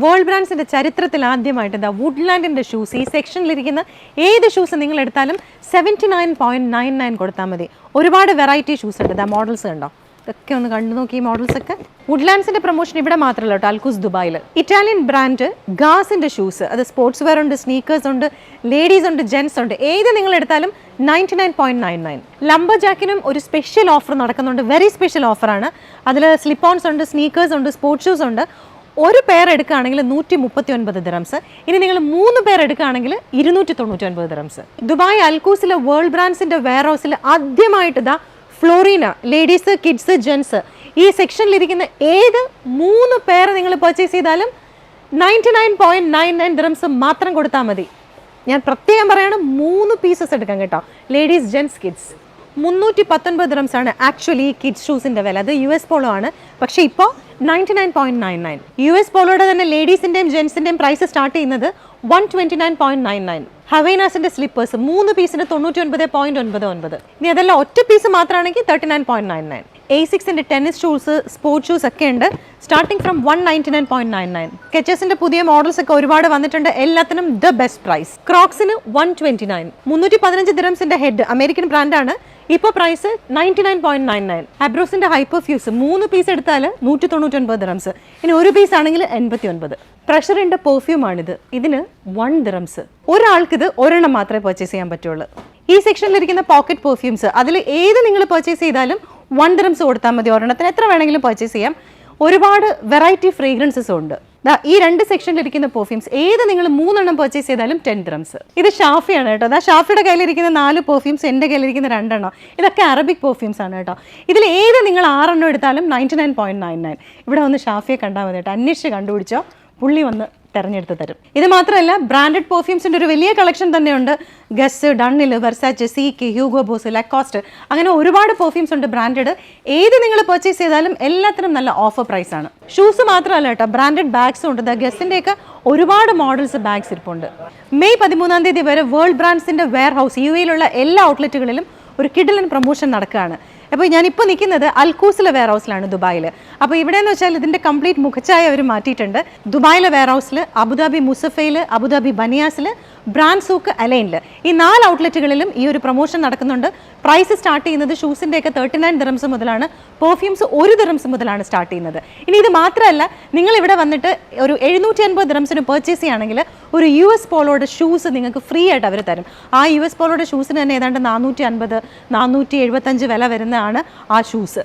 World ബ്രാൻഡ്സിന്റെ ചരിത്രത്തിൽ ആദ്യമായിട്ട് എന്താ വുഡ്ലാൻഡിന്റെ ഷൂസ് ഈ സെക്ഷനിലിരിക്കുന്ന ഏത് ഷൂസ് നിങ്ങൾ എടുത്താലും seventy nine point nine nine കൊടുത്താൽ മതി. ഒരുപാട് വെറൈറ്റി ഷൂസ് ഉണ്ട്. ഇതാ മോഡൽസ് കണ്ടോ? ഇതൊക്കെ ഒന്ന് കണ്ടു നോക്കി ഈ മോഡൽസ് ഒക്കെ. വുഡ്ലാൻഡ്സിന്റെ പ്രൊമോഷൻ ഇവിടെ മാത്രമല്ല കേട്ടോ അൽക്കുസ് ദുബായിൽ ഇറ്റാലിയൻ ബ്രാൻഡ് ഗാസിന്റെ ഷൂസ് അത് സ്പോർട്സ് വെയർ ഉണ്ട് സ്നീക്കേഴ്സ് ഉണ്ട് ലേഡീസ് ഉണ്ട് ജെൻസ് ഉണ്ട്. ഏത് നിങ്ങൾ എടുത്താലും ninety nine point nine nine ലംബ ജാക്കിനും ഒരു സ്പെഷ്യൽ ഓഫർ നടക്കുന്നുണ്ട്. വെരി സ്പെഷ്യൽ ഓഫറാണ് അതിൽ സ്ലിപ്പോൺസ് ഉണ്ട് സ്നീക്കേഴ്സ് ഉണ്ട് സ്പോർട്സ് ഷൂസ് ഉണ്ട്. ഒരു പേർ എടുക്കുകയാണെങ്കിൽ നൂറ്റി മുപ്പത്തി ഒൻപത് ദിറംസ് ഇനി നിങ്ങൾ മൂന്ന് പേർ എടുക്കുകയാണെങ്കിൽ ഇരുന്നൂറ്റി തൊണ്ണൂറ്റി ഒൻപത് ദിറംസ് ദുബായ് അൽക്കൂസിലെ വേൾഡ് ബ്രാൻഡ്സിന്റെ വെയർ ഹൗസിൽ ആദ്യമായിട്ട് ഇതാ ഫ്ലോറീന ലേഡീസ് കിഡ്സ് ജെൻസ് ഈ സെക്ഷനിൽ ഇരിക്കുന്ന ഏത് മൂന്ന് പേർ നിങ്ങൾ പർച്ചേസ് ചെയ്താലും ninety nine point nine nine dirhams മാത്രം കൊടുത്താൽ മതി. ഞാൻ പ്രത്യേകം പറയാണ് മൂന്ന് പീസസ് എടുക്കാം കേട്ടോ. ലേഡീസ് ജെൻസ് കിഡ്സ് മുന്നൂറ്റി പത്തൊൻപത് ദിറംസ് ആണ് ആക്ച്വലി കിഡ്സ് ഷൂസിന്റെ വില. അത് യു എസ് പോളോ ആണ്. പക്ഷേ ഇപ്പോൾ ninety nine point nine nine U S പോളോയുടെ തന്നെ ലേഡീസിന്റെയും ജെൻസിന്റെയും പ്രൈസ് സ്റ്റാർട്ട് ചെയ്യുന്നത് one twenty nine point nine nine ഹവൈനാസിന്റെ slippers മൂന്ന് പീസിന് തൊണ്ണൂറ്റി ഒൻപത് പോയിന്റ് ഒൻപത് ഒൻപത്. ഇനി അതെല്ലാം ഒറ്റ പീസ് മാത്രമാണെങ്കിൽ thirty nine point nine nine A സിക്സിന്റെ tennis shoes sports shoes ഒക്കെ ഉണ്ട്. Starting from one ninety nine point nine nine കെച്ചസിന്റെ പുതിയ മോഡൽസ് ഒക്കെ ഒരുപാട് വന്നിട്ടുണ്ട്. എല്ലാത്തിനും ദ ബെസ്റ്റ് പ്രൈസ് ക്രോക്സിന് വൺ ട്വന്റി നയൻ മുന്നൂറ്റി പതിനഞ്ച് ദിറംസിന്റെ ഹെഡ് അമേരിക്കൻ ബ്രാൻഡാണ് ഇപ്പോൾ price ninety nine point nine nine അബ്രോസിന്റെ hyper fuse മൂന്ന് പീസ് എടുത്താൽ നൂറ്റി തൊണ്ണൂറ്റൊൻപത് ദിറംസ് ഇനി ഒരു പീസ് ആണെങ്കിൽ എൺപത്തി ഒൻപത് പ്രഷറിന്റെ പെർഫ്യൂം ആണിത്. ഇതിന് വൺ ദിറംസ് ഇത് ഒരെണ്ണം മാത്രമേ പർച്ചേസ് ചെയ്യാൻ പറ്റുള്ളൂ. ഈ സെക്ഷനിലിരിക്കുന്ന പോക്കറ്റ് പെർഫ്യൂംസ് അതിൽ ഏത് നിങ്ങൾ പർച്ചേസ് ചെയ്താലും വൺ ദിറംസ് കൊടുത്താൽ മതി ഒരെണ്ണത്തിന്. എത്ര വേണമെങ്കിലും പർച്ചേസ് ചെയ്യാം. ഒരുപാട് വെറൈറ്റി ഫ്രേഗ്രൻസസ് ഉണ്ട്. ഈ രണ്ട് സെക്ഷനിലിരിക്കുന്ന പെർഫ്യൂംസ് ഏത് നിങ്ങൾ മൂന്നെണ്ണം പർച്ചേസ് ചെയ്താലും ടെൻ ദ്രംസ് ഇത് ഷാഫിയാണ് കേട്ടോ. അതാ ഷാഫിയുടെ കയ്യിലിരിക്കുന്ന നാല് പെർഫ്യൂംസ് എന്റെ കയ്യിലിരിക്കുന്ന രണ്ടെണ്ണം. ഇതൊക്കെ അറബിക് പെർഫ്യൂംസ് ആണ് കേട്ടോ. ഇതിൽ ഏത് നിങ്ങൾ ആറെണ്ണം എടുത്താലും ninety nine point nine nine ഇവിടെ വന്ന് ഷാഫിയെ കണ്ടാൽ മതി കേട്ടോ. അന്വേഷിച്ച് കണ്ടുപിടിച്ചോ. പുള്ളി വന്ന് തെരഞ്ഞെടുത്ത് തരും. ഇത് മാത്രമല്ല ബ്രാൻഡഡ് പെർഫ്യൂംസിന്റെ ഒരു വലിയ കളക്ഷൻ തന്നെയുണ്ട്. Guess ഡണ്ണിൽ Versace C K Hugo Boss Lacoste അങ്ങനെ ഒരുപാട് പെർഫ്യൂംസ് ഉണ്ട് ബ്രാൻഡഡ് ഏത് നിങ്ങൾ പർച്ചേസ് ചെയ്താലും എല്ലാത്തിനും നല്ല ഓഫർ പ്രൈസ് ആണ്. ഷൂസ് മാത്രമല്ല കേട്ടോ ബ്രാൻഡഡ് ബാഗ്സും ഉണ്ട്. ദ ഒക്കെ ഒരുപാട് മോഡൽസ് ബാഗ്സ് ഇരിപ്പുണ്ട്. മെയ് പതിമൂന്നാം തീയതി വരെ വേൾഡ് ബ്രാൻഡ്സിന്റെ വെയർ ഹൗസ് യു എയിലുള്ള എല്ലാ ഔട്ട്ലെറ്റുകളിലും ഒരു കിഡിലൻ പ്രൊമോഷൻ നടക്കുകയാണ്. അപ്പോൾ ഞാനിപ്പോൾ നിൽക്കുന്നത് അൽക്കൂസിലെ വെയർ ഹൗസിലാണ് ദുബായിൽ അപ്പോൾ ഇവിടെ എന്ന് വെച്ചാൽ ഇതിന്റെ കംപ്ലീറ്റ് മുഖച്ചായ അവർ മാറ്റിയിട്ടുണ്ട്. ദുബായിലെ വെയർ ഹൗസിൽ അബുദാബി മുസഫയിൽ അബുദാബി ബനിയാസിൽ ബ്രാൻഡ് സൂക്ക് അലൈനിൽ ഈ നാല് ഔട്ട്ലെറ്റുകളിലും ഈ ഒരു പ്രൊമോഷൻ നടക്കുന്നുണ്ട്. പ്രൈസ് സ്റ്റാർട്ട് ചെയ്യുന്നത് ഷൂസിന്റെയൊക്കെ തേർട്ടി നയൻ ദിറംസ് മുതലാണ്. പെർഫ്യൂംസ് ഒരു ദിറംസ് മുതലാണ് സ്റ്റാർട്ട് ചെയ്യുന്നത്. ഇനി ഇത് മാത്രമല്ല നിങ്ങൾ ഇവിടെ വന്നിട്ട് ഒരു എഴുന്നൂറ്റി അൻപത് ദിറംസിന് പർച്ചേസ് ചെയ്യുകയാണെങ്കിൽ ഒരു യു എസ് പോളോയുടെ ഷൂസ് നിങ്ങൾക്ക് ഫ്രീ ആയിട്ട് അവർ തരും. ആ യു എസ് പോളോയുടെ ഷൂസിന് തന്നെ ഏതാണ്ട് നാനൂറ്റി അൻപത് നാനൂറ്റി എഴുപത്തഞ്ച് വില വരുന്നതാണ് ആ ഷൂസ്